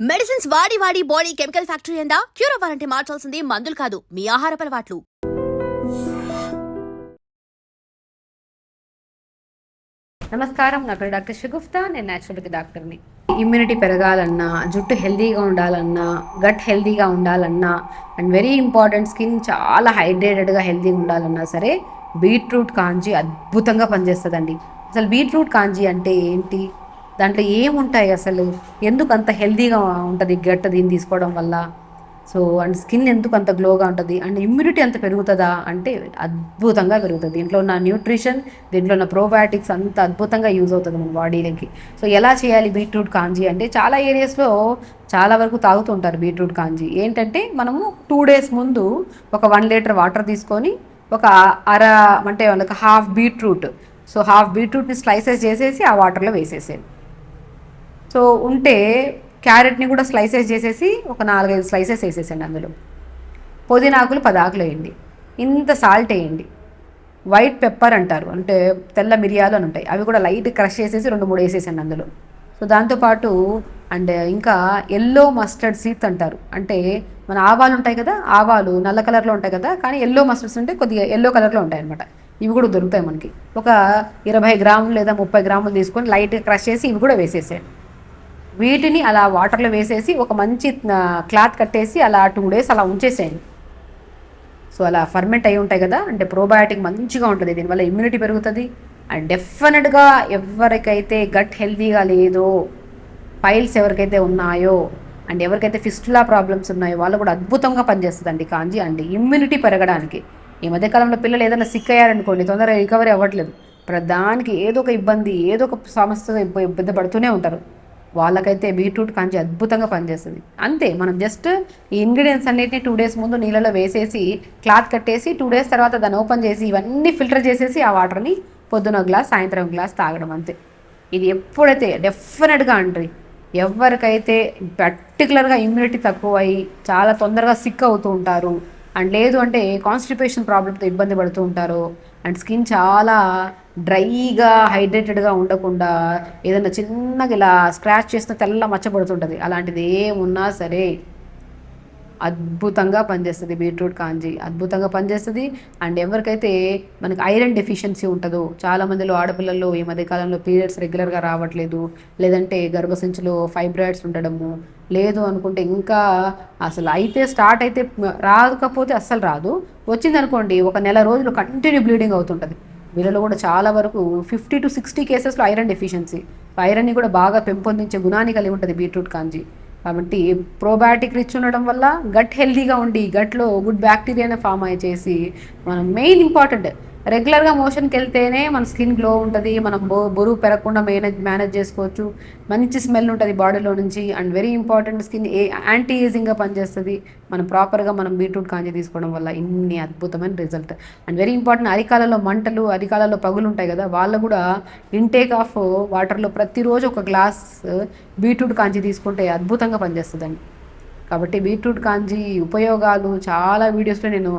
Medicines వాడి వాడి body chemical factory అందా? క్యూర్ అవ్వాలంటే మార్చాల్సింది మందులు కాదు మీ ఆహార అలవాట్లు. నమస్కారం నా పేరు డాక్టర్ షగుఫ్తా నేను న్యాచురోపతి డాక్టర్ని. ఇమ్యూనిటీ పెరగాలన్నా జుట్టు హెల్దీగా ఉండాలన్నా గట్ హెల్దీగా ఉండాలన్నా అండ్ వెరీ ఇంపార్టెంట్ స్కిన్ చాలా హైడ్రేటెడ్గా హెల్దీగా ఉండాలన్నా సరే బీట్రూట్ కాంజీ అద్భుతంగా పనిచేస్తుందండి. అసలు బీట్రూట్ కాంజీ అంటే ఏంటి? దాంట్లో ఏముంటాయి అసలు? ఎందుకు అంత హెల్తీగా ఉంటుంది గట్ దీన్ని తీసుకోవడం వల్ల? సో అండ్ స్కిన్ ఎందుకు అంత గ్లోగా ఉంటుంది? అండ్ ఇమ్యూనిటీ అంత పెరుగుతుందా? అంటే అద్భుతంగా పెరుగుతుంది. దీంట్లో ఉన్న న్యూట్రిషన్ దీంట్లో ఉన్న ప్రోబయాటిక్స్ అంత అద్భుతంగా యూజ్ అవుతుంది మన బాడీలకి సో ఎలా చేయాలి బీట్రూట్ కాంజీ అంటే చాలా ఏరియాస్లో చాలా వరకు తాగుతుంటారు బీట్రూట్ కాంజీ. ఏంటంటే మనము టూ డేస్ ముందు ఒక వన్ లీటర్ వాటర్ తీసుకొని ఒక అర అంటే ఒక హాఫ్ బీట్రూట్. సో హాఫ్ బీట్రూట్ని స్లైసెస్ చేసేసి ఆ వాటర్లో వేసేసేది సో ఉంటే క్యారెట్ని కూడా స్లైసెస్ చేసేసి ఒక నాలుగైదు స్లైసెస్ వేసేసండి అందులో. పుదీనాకులు పదాకులు వేయండి. ఇంత సాల్ట్ వేయండి. వైట్ పెప్పర్ అంటారు. అంటే తెల్ల మిరియాలు అని ఉంటాయి. అవి కూడా లైట్ క్రష్ చేసేసి రెండు మూడు వేసేసండి అందులో. సో దాంతోపాటు అండ్ ఇంకా ఎల్లో మస్టర్డ్ సీడ్స్ అంటారు. అంటే మన ఆవాలు ఉంటాయి కదా ఆవాలు నల్ల కలర్లో ఉంటాయి కదా కానీ ఎల్లో మస్టర్డ్స్ ఉంటే కొద్దిగా ఎల్లో కలర్లో ఉంటాయి అనమాట ఇవి కూడా దొరుకుతాయి మనకి. ఒక ఇరవై గ్రాములు లేదా ముప్పై గ్రాములు తీసుకొని లైట్గా క్రష్ చేసి ఇవి కూడా వేసేసేయండి. వీటిని అలా వాటర్లో వేసేసి ఒక మంచి క్లాత్ కట్టేసి అలా టూ డేస్ అలా ఉంచేసేయండి. సో అలా ఫర్మెంట్ అయి ఉంటాయి కదా అంటే ప్రోబయాటిక్ మంచిగా ఉంటుంది దీనివల్ల ఇమ్యూనిటీ పెరుగుతుంది. అండ్ డెఫినెట్గా ఎవరికైతే గట్ హెల్తీగా లేదో ఫైల్స్ ఎవరికైతే ఉన్నాయో అండ్ ఎవరికైతే ఫిస్టులా ప్రాబ్లమ్స్ ఉన్నాయో వాళ్ళు కూడా అద్భుతంగా పనిచేస్తుందండి కాంజీ. అండ్ ఇమ్యూనిటీ పెరగడానికి. ఈ మధ్యకాలంలో పిల్లలు ఏదైనా సిక్ అయ్యారనుకోండి తొందరగా రికవరీ అవ్వట్లేదు. ప్రధానికి ఏదో ఒక ఇబ్బంది ఏదో ఒక సమస్యతో ఇబ్బంది పడుతూనే ఉంటారు. వాళ్ళకైతే బీట్రూట్ కాంచి అద్భుతంగా పనిచేస్తుంది. అంతే మనం జస్ట్ ఈ ఇంగ్రీడియంట్స్ అన్నిటిని టూ డేస్ ముందు నీళ్ళలో వేసేసి క్లాత్ కట్టేసి టూ డేస్ తర్వాత దాన్ని ఓపెన్ చేసి ఇవన్నీ ఫిల్టర్ చేసేసి ఆ వాటర్ని పొద్దున గ్లాస్ సాయంత్రం గ్లాస్ తాగడం అంతే. ఇది ఎప్పుడైతే డెఫినెట్గా అంటారు ఎవరికైతే పర్టికులర్గా ఇమ్యూనిటీ తక్కువ అయ్యి చాలా తొందరగా సిక్ అవుతూ ఉంటారు అండ్ లేదు అంటే కాన్స్టిపేషన్ ప్రాబ్లమ్తో ఇబ్బంది పడుతూ ఉంటారు అండ్ స్కిన్ చాలా డ్రైగా హైడ్రేటెడ్గా ఉండకుండా ఏదైనా చిన్నగా ఇలా స్క్రాచ్ చేస్తే తెల్ల మచ్చబడుతుంటుంది అలాంటిది ఏమున్నా సరే అద్భుతంగా పనిచేస్తుంది బీట్రూట్ కాంజీ. అద్భుతంగా పనిచేస్తుంది. అండ్ ఎవరికైతే మనకి ఐరన్ డెఫిషియన్సీ ఉంటుందో చాలా మందిలో ఆడపిల్లల్లో ఈ మధ్యకాలంలో పీరియడ్స్ రెగ్యులర్గా రావట్లేదు. లేదంటే గర్భసంచిలో ఫైబ్రాయిడ్స్ ఉండడము. లేదు అనుకుంటే ఇంకా అసలు అయితే స్టార్ట్ అయితే రాకపోతే అస్సలు రాదు. వచ్చిందనుకోండి ఒక నెల రోజులు కంటిన్యూ బ్లీడింగ్ అవుతుంటుంది. వీళ్ళలో కూడా చాలా వరకు ఫిఫ్టీ టు సిక్స్టీ కేసెస్లో ఐరన్ డెఫిషియన్సీ. ఐరన్ని కూడా బాగా పెంపొందించే గుణాన్ని కలిగి ఉంటుంది బీట్రూట్ కాంజీ. కాబట్టి ప్రోబయాటిక్ రిచ్ ఉండడం వల్ల గట్ హెల్దీగా ఉండి గట్లో గుడ్ బ్యాక్టీరియానే ఫామ్ అయ్యి చేసి మనం మెయిన్ ఇంపార్టెంట్ రెగ్యులర్గా మోషన్కి వెళ్తేనే మన స్కిన్ గ్లో ఉంటుంది మనం బో బరువు పెరగకుండా మేనేజ్ మేనేజ్ చేసుకోవచ్చు. మంచి స్మెల్ ఉంటుంది బాడీలో నుంచి and very important skin a anti ఏజింగ్గా పనిచేస్తుంది. మనం ప్రాపర్గా మనం బీట్రూట్ కాంజీ తీసుకోవడం వల్ల ఇన్ని అద్భుతమైన రిజల్ట్ అండ్ వెరీ ఇంపార్టెంట్ అరికాలలో మంటలు అరికాలలో పగులు ఉంటాయి కదా వాళ్ళు కూడా ఇంటేక్ ఆఫ్ వాటర్లో ప్రతిరోజు ఒక గ్లాస్ బీట్రూట్ కాంజీ తీసుకుంటే అద్భుతంగా పనిచేస్తుందండి. కాబట్టి బీట్రూట్ కాంజీ ఉపయోగాలు చాలా వీడియోస్లో నేను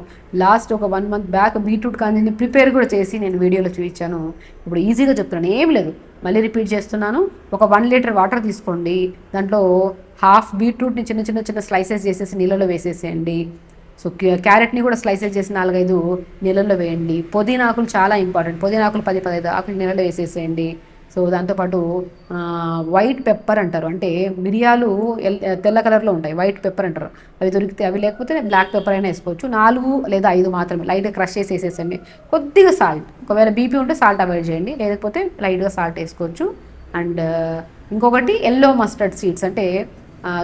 లాస్ట్ ఒక వన్ మంత్ బ్యాక్ బీట్రూట్ కాంజీని ప్రిపేర్ కూడా చేసి నేను వీడియోలో చూపించాను. ఇప్పుడు ఈజీగా చెప్తున్నాను ఏం లేదు. మళ్ళీ రిపీట్ చేస్తున్నాను. ఒక వన్ లీటర్ వాటర్ తీసుకోండి. దాంట్లో హాఫ్ బీట్రూట్ని చిన్న చిన్న చిన్న స్లైసెస్ చేసేసి నీళ్ళలో వేసేసేయండి. సో క్యారెట్ని కూడా స్లైసెస్ చేసి నాలుగైదు నీళ్ళల్లో వేయండి. పుదీనా ఆకులు చాలా ఇంపార్టెంట్ పుదీనాకులు పది పదహైదు ఆకులు నీళ్ళలో వేసేసేయండి. సో దాంతోపాటు వైట్ పెప్పర్ అంటారు. అంటే మిరియాలు ఎల్- తెల్ల కలర్లో ఉంటాయి. వైట్ పెప్పర్ అంటారు. అవి దొరికితే అవి లేకపోతే బ్లాక్ పెప్పర్ అయినా వేసుకోవచ్చు. నాలుగు లేదా ఐదు మాత్రమే. లైట్గా క్రష్ చేసి వేసేసండి. కొద్దిగా సాల్ట్ ఒకవేళ బీపీ ఉంటే సాల్ట్ అవాయిడ్ చేయండి. లేకపోతే లైట్గా సాల్ట్ వేసుకోవచ్చు. అండ్ ఇంకొకటి ఎల్లో మస్టర్డ్ సీడ్స్ అంటే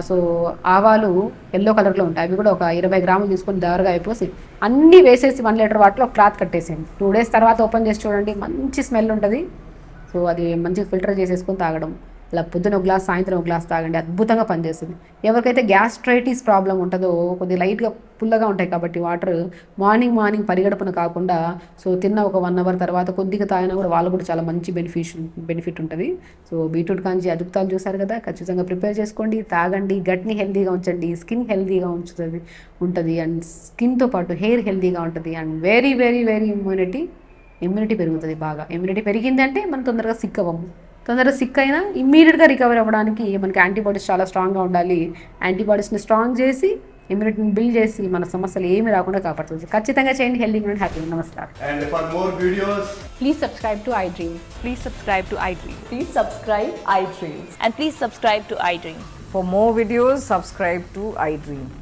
సో ఆవాలు ఎల్లో కలర్లో ఉంటాయి. అవి కూడా ఒక ఇరవై గ్రాములు తీసుకొని దారుగా అయిపోసి అన్నీ వేసేసి వన్ లీటర్ వాటిలో ఒక క్లాత్ కట్టేసేయండి. టూ డేస్ తర్వాత ఓపెన్ చేసి చూడండి. మంచి స్మెల్ ఉంటుంది. సో అది మంచిగా ఫిల్టర్ చేసేసుకొని తాగడం. అలా పొద్దున ఒక గ్లాస్ సాయంత్రం ఒక గ్లాస్ తాగండి. అద్భుతంగా పనిచేస్తుంది. ఎవరికైతే గ్యాస్ట్రైటిస్ ప్రాబ్లం ఉంటుందో కొద్దిగా లైట్గా పుల్లగా ఉంటాయి కాబట్టి వాటర్ మార్నింగ్ మార్నింగ్ పరిగడపన కాకుండా సో తిన్న ఒక వన్ అవర్ తర్వాత కొద్దిగా తాగినా కూడా వాళ్ళు కూడా చాలా మంచి బెనిఫిట్ బెనిఫిట్ ఉంటుంది. సో బీట్రూట్ కాంచి అద్భుతాలు చూసారు కదా ఖచ్చితంగా ప్రిపేర్ చేసుకోండి తాగండి గట్ని హెల్దీగా ఉంచండి స్కిన్ హెల్దీగా ఉంచుతుంది ఉంటుంది. అండ్ స్కిన్తో పాటు హెయిర్ హెల్దీగా ఉంటుంది. And very very very immunity immunity పెరుగుతుంది బాగా ఇమ్యూనిటీ పెరిగిందంటే మనం తొందరగా సిక్ అవ్వము తొందరగా సిక్ అయినా ఇమ్మీడియట్గా రికవర్ అవ్వడానికి మనకి యాంటీబాడీస్ చాలా స్ట్రాంగ్గా ఉండాలి యాంటీబాడీస్ని స్ట్రాంగ్ చేసి ఇమ్యూనిటీని బిల్డ్ చేసి మన సమస్యలు ఏమి రాకుండా కాపాడుతుంది ఖచ్చితంగా చేయండి హెల్దీ అండ్ హ్యాపీ నమస్కారం please subscribe to I Dream Please subscribe to iDream. Please subscribe iDreams. And please subscribe to iDream. For more videos, subscribe to iDream. please like, share, and